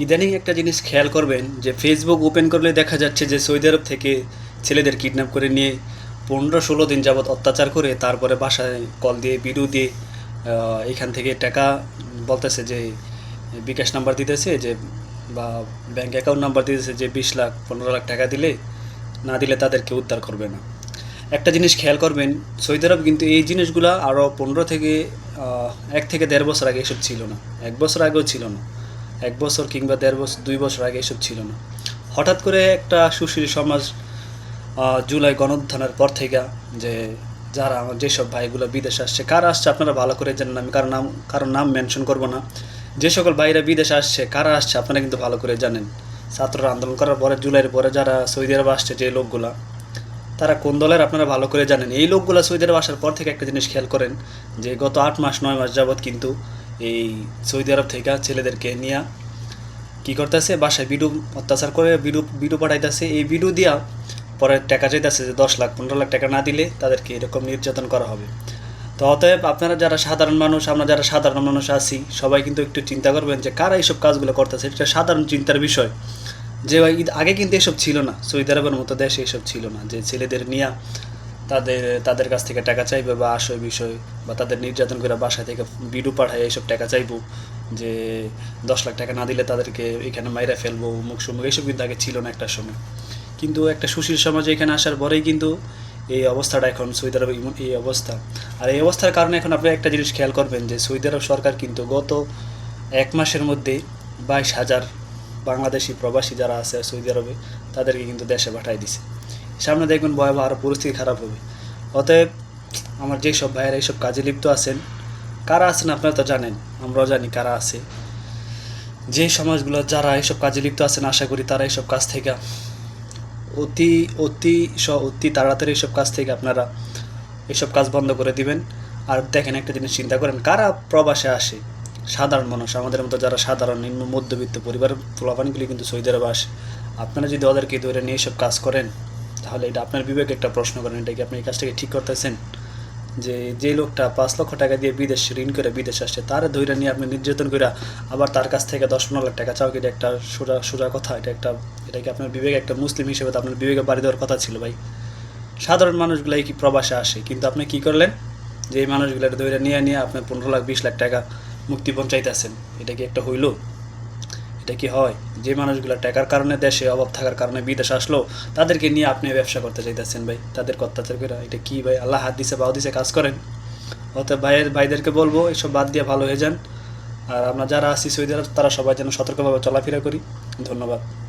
ইদানিং একটা জিনিস খেয়াল করবেন যে ফেসবুক ওপেন করলে দেখা যাচ্ছে যে সৌদি আরব থেকে ছেলেদের কিডন্যাপ করে নিয়ে পনেরো ষোলো দিন যাবৎ অত্যাচার করে তারপরে বাসায় কল দিয়ে ভিডিও দিয়ে এখান থেকে টাকা বলতেছে যে বিকাশ নাম্বার দিতেছে যে বা ব্যাংক অ্যাকাউন্ট নাম্বার দিতেছে যে বিশ লাখ, পনেরো লাখ টাকা দিলে, না দিলে তাদেরকে উদ্ধার করবে না। একটা জিনিস খেয়াল করবেন, সৌদি আরব কিন্তু এই জিনিসগুলো আরও পনেরো থেকে এক থেকে দেড় বছর আগে এসব ছিল না। এক বছর আগেও ছিল না। এক বছর কিংবা দেড় বছর, দুই বছর আগে এসব ছিল না। হঠাৎ করে একটা সুশীল সমাজ জুলাই গণউত্থানের পর থেকে যে যারা আমার যেসব ভাইগুলো বিদেশ আসছে, কারা আসছে আপনারা ভালো করে জানেন, আমি কারও নাম কারও নাম মেনশন করব না। যে সকল ভাইরা বিদেশে আসছে, কারা আসছে আপনারা কিন্তু ভালো করে জানেন। ছাত্ররা আন্দোলন করার পরে, জুলাইয়ের পরে যারা সৌদি আরব আসছে, যে লোকগুলা, তারা কোন দলের আপনারা ভালো করে জানেন? এই লোকগুলো সৌদি আরব আসার পর থেকে একটা জিনিস খেয়াল করেন, যে গত আট মাস, নয় মাস যাবৎ কিন্তু এই সৌদি আরব থেকে ছেলেদেরকে নিয়ে কি করতেছে? বাসায় বিডু অত্যাচার করে বিডু বিডু পাঠাইতেছে। এই বিডু দিয়া পরে টাকা চাইতেছে যে দশ লাখ, পনেরো লাখ টাকা না দিলে তাদেরকে এরকম নির্যাতন করা হবে। তো অতএব আপনারা যারা সাধারণ মানুষ, আমরা যারা সাধারণ মানুষ আছি, সবাই কিন্তু একটু চিন্তা করবেন যে কারা এইসব কাজগুলো করতেছে? এটা সাধারণ চিন্তার বিষয়। যে আগে কিন্তু এসব ছিল না। সৌদি আরবের মতো দেশে এসব ছিল না। যে ছেলেদের নিয়ে তাদের তাদের কাছ থেকে টাকা চাইবে বা আশয় বিষয় বা তাদের নির্যাতন করে বাসা থেকে বিডু পাঠায় এইসব টাকা চাইব যে দশ লাখ টাকা না দিলে তাদেরকে এখানে মাইরা ফেলব মুখ সুমুখ এইসব কিন্তু আগে ছিল না একটা সময়। কিন্তু একটা সুশীল সমাজে এখানে আসার পরেই কিন্তু এই অবস্থাটা এখন সৌদি আরবে এই অবস্থা। আর এই অবস্থার কারণে এখন আপনি একটা জিনিস খেয়াল করবেন যে সৌদি আরব সরকার কিন্তু গত এক মাসের মধ্যে বাইশ হাজার বাংলাদেশি প্রবাসী যারা আছে সৌদি আরবে, তাদেরকে কিন্তু দেশে পাঠাই দিছে। সামনে দেখবেন ভয়াবহ আরও পরিস্থিতি খারাপ হবে। অতএব আমার যেসব ভাইয়েরা এইসব কাজে লিপ্ত আছেন কারা আছেন আপনারা তো জানেন, আমরাও জানি কারা আছে। যে সমাজগুলো, যারা এইসব কাজে লিপ্ত আছেন, আশা করি তারা এইসব কাজ থেকে অতি অতি স, অতি তাড়াতাড়ি এইসব কাজ থেকে আপনারা এইসব কাজ বন্ধ করে দিবেন। আর দেখেন একটা জিনিস চিন্তা করেন, কারা প্রবাসে আসে? সাধারণ মানুষ, আমাদের মতো যারা সাধারণ, নিম্ন, মধ্যবিত্ত পরিবারের ফলাফানগুলি কিন্তু সৌদি আরবে আসে। আপনারা যদি ওদেরকে ধরে নিয়ে এইসব কাজ করেন, তাহলে এটা আপনার বিবেকে একটা প্রশ্ন করেন, এটা কি আপনি এই কাজটাকে ঠিক করতেছেন? যে যে লোকটা পাঁচ লক্ষ টাকা দিয়ে বিদেশ ঋণ করে বিদেশ আসছে, তার ধৈর্য নিয়ে আপনি নির্যাতন করে আবার তার কাছ থেকে দশ পনেরো লাখ টাকা চাও এটা একটা সোজা সোজা কথা। এটা একটা, এটা কি আপনার বিবেকে একটা মুসলিম হিসেবে তো আপনার বিবেকে বাড়ি দেওয়ার কথা ছিল ভাই। সাধারণ মানুষগুলাই কি প্রবাসে আসে? কিন্তু আপনি কি করলেন? যে এই মানুষগুলোর ধৈর্য নিয়ে নিয়ে আপনি পনেরো লাখ, বিশ লাখ টাকা মুক্তিপণ চাইতেছেন, এটা কি একটা হইল? এটা কি হয়? যে মানুষগুলো টাকার কারণে দেশে অভাব থাকার কারণে বিদেশ আসলো, তাদেরকে নিয়ে আপনি ব্যবসা করতে চাইতেছেন ভাই। তাদের অত্যাচার করে, এটা কি ভাই? আল্লাহ হাত দিছে বাউ দিছে, কাজ করেন। অতএব ভাইয়ের, ভাইদেরকে বলব, এসব বাদ দিয়ে ভালো হয়ে যান। আর আমরা যারা আছি সৌদি আরব, তারা সবাই যেন সতর্কভাবে চলাফেরা করি। ধন্যবাদ।